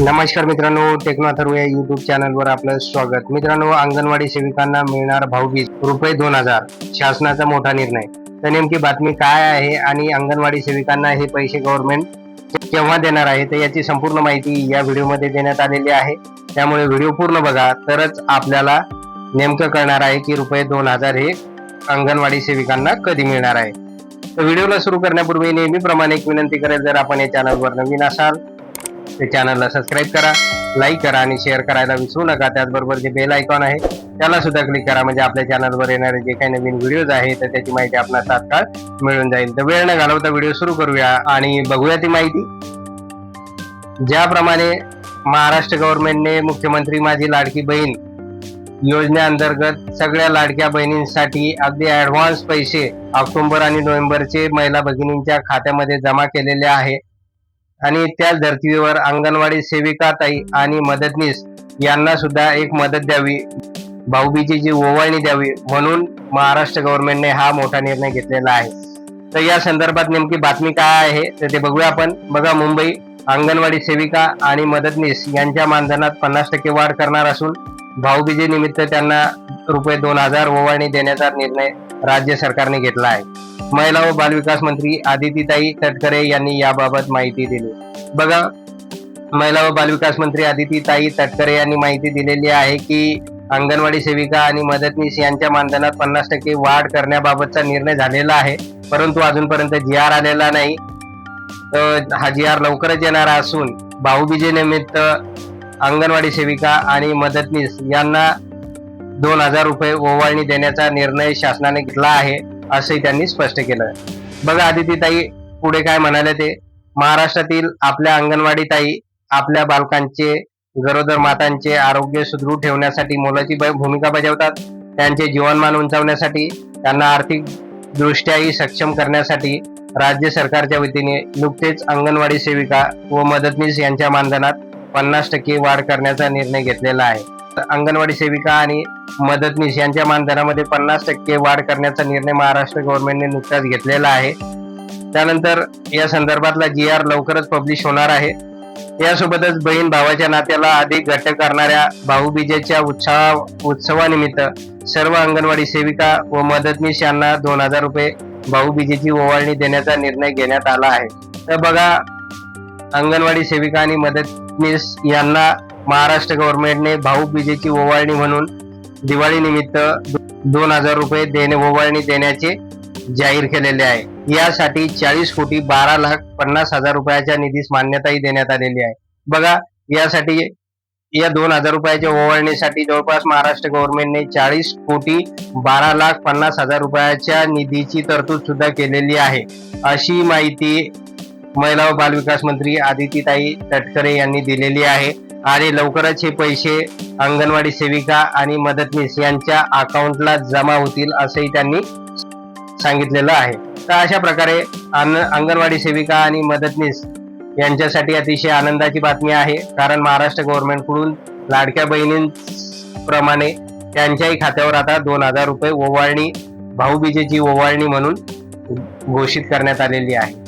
नमस्कार मित्रांनो टेक्नॉथर्व या युट्यूब चॅनलवर आपलं स्वागत. मित्रांनो अंगणवाडी सेविकांना मिळणार भाऊबीज रुपये दोन हजार शासनाचा मोठा निर्णय. तर नेमकी बातमी काय आहे आणि अंगणवाडी सेविकांना हे पैसे गव्हर्नमेंट केव्हा देणार आहे तर याची संपूर्ण माहिती या व्हिडिओमध्ये देण्यात आलेली आहे. त्यामुळे व्हिडिओ पूर्ण बघा तरच आपल्याला नेमकं कळणार आहे की रुपये दोन हजार हे अंगणवाडी सेविकांना कधी मिळणार आहे. तर व्हिडिओला सुरू करण्यापूर्वी नेहमीप्रमाणे एक विनंती करेल जर आपण या चॅनलवर नवीन असाल ते चॅनलला सबस्क्राईब करा लाईक करा आणि शेअर करायला विसरू नका. त्याचबरोबर जे बेल आयकॉन आहे त्याला सुद्धा क्लिक करा. म्हणजे आपल्या चॅनलवर येणारे जे काही नवीन व्हिडिओज आहे तर त्याची माहिती आपल्याला तात्काळ मिळून जाईल. तर वेळ न घालवता व्हिडिओ सुरू करूया आणि बघूया ती माहिती. ज्याप्रमाणे महाराष्ट्र गव्हर्नमेंटने मुख्यमंत्री माझी लाडकी बहीण योजनेअंतर्गत सगळ्या लाडक्या बहिणींसाठी अगदी ऍडव्हान्स पैसे ऑक्टोबर आणि नोव्हेंबरचे महिला भगिनींच्या खात्यामध्ये जमा केलेले आहे. आणि त्याच धर्तीवर अंगणवाडी सेविका ताई आणि मदतनीस यांना सुद्धा एक मदत द्यावी. भाऊबीजीची ओवाळणी द्यावी म्हणून महाराष्ट्र गव्हर्नमेंटने हा मोठा निर्णय घेतलेला आहे. तर या संदर्भात नेमकी बातमी काय आहे तर ते बघूया आपण. बघा मुंबई अंगणवाडी सेविका आणि मदतनीस यांच्या मानधनात पन्नास टक्के वाढ करणार असून भाऊबीजेनिमित्त त्यांना रुपये दोन हजार ओवाळणी देण्याचा निर्णय राज्य सरकारने घेतला आहे. महिला व बालविकास मंत्री आदितीताई तटकरे यांनी याबाबत माहिती दिली. बघा महिला व बालविकास मंत्री आदितीताई तटकरे यांनी माहिती दिलेली आहे की अंगणवाडी सेविका आणि मदतनीस यांच्या मानधनात पन्नास टक्के वाढ करण्याबाबतचा निर्णय झालेला आहे. परंतु अजूनपर्यंत जी आर आलेला नाही. तर हा जी आर लवकरच येणार असून भाऊबीजे निमित्त अंगणवाडी सेविका आणि मदतनीस यांना दोन हजार रुपये ओवाळणी देण्याचा निर्णय शासनाने घेतला आहे. असंही त्यांनी स्पष्ट केलं बघा आदितीताई पुढे काय म्हणाले ते? महाराष्ट्रातील आपल्या अंगणवाडी ताई आपल्या बालकांचे गरोदर मातांचे आरोग्य सुदृढ ठेवण्यासाठी मोलाची भूमिका बजावतात. त्यांचे जीवनमान उंचावण्यासाठी त्यांना आर्थिक दृष्ट्याही सक्षम करण्यासाठी राज्य सरकारच्या वतीने नुकतेच अंगणवाडी सेविका व मदतनीस यांच्या मानधनात पन्नास टक्के वाढ करण्याचा निर्णय घेतलेला आहे. तर अंगणवाडी सेविका आणि मदतनीस यांच्या मानधनामध्ये पन्नास टक्के वाढ करण्याचा निर्णय महाराष्ट्र गव्हर्नमेंटने नुकताच घेतलेला आहे. त्यानंतर या संदर्भातला जी आर लवकरच पब्लिश होणार आहे. यासोबतच बहीण भावाच्या नात्याला अधिक घट्ट करणाऱ्या भाऊबीजेच्या उत्साह उत्सवानिमित्त सर्व अंगणवाडी सेविका व मदतनीस यांना दोन हजार रुपये भाऊबीजेची ओवाळणी देण्याचा निर्णय घेण्यात आला आहे. तर बघा अंगणवाडी सेविका आणि मदतनीस यांना महाराष्ट्र गव्हर्नमेंटने भाऊबीजेची ओवाळणी म्हणून दिवाळी निमित्त दोन हजार रुपये देणे ओवाळणी देण्याचे जाहीर केलेले आहे. यासाठी चाळीस कोटी बारा लाख पन्नास हजार रुपयाच्या निधीस मान्यताही देण्यात आलेली आहे. बघा यासाठी या दोन हजार रुपयाच्या ओवाळणीसाठी जवळपास महाराष्ट्र गव्हर्नमेंटने चाळीस कोटी बारा लाख पन्नास हजार रुपयाच्या निधीची तरतूद सुद्धा केलेली आहे. अशी माहिती महिला व बालविकास मंत्री आदितीताई तटकरे यांनी दिलेली आहे. आणि लवकरच हे पैसे अंगणवाडी सेविका आणि मदतनीस यांच्या अकाउंटला जमा होतील असंही त्यांनी सांगितलेलं आहे. तर अशा प्रकारे अंगणवाडी सेविका आणि मदतनीस यांच्यासाठी अतिशय आनंदाची बातमी आहे. कारण महाराष्ट्र गव्हर्नमेंटकडून लाडक्या बहिणींप्रमाणे त्यांच्याही खात्यावर आता दोन हजार रुपये ओवाळणी भाऊबीजेची ओवाळणी म्हणून घोषित करण्यात आलेली आहे.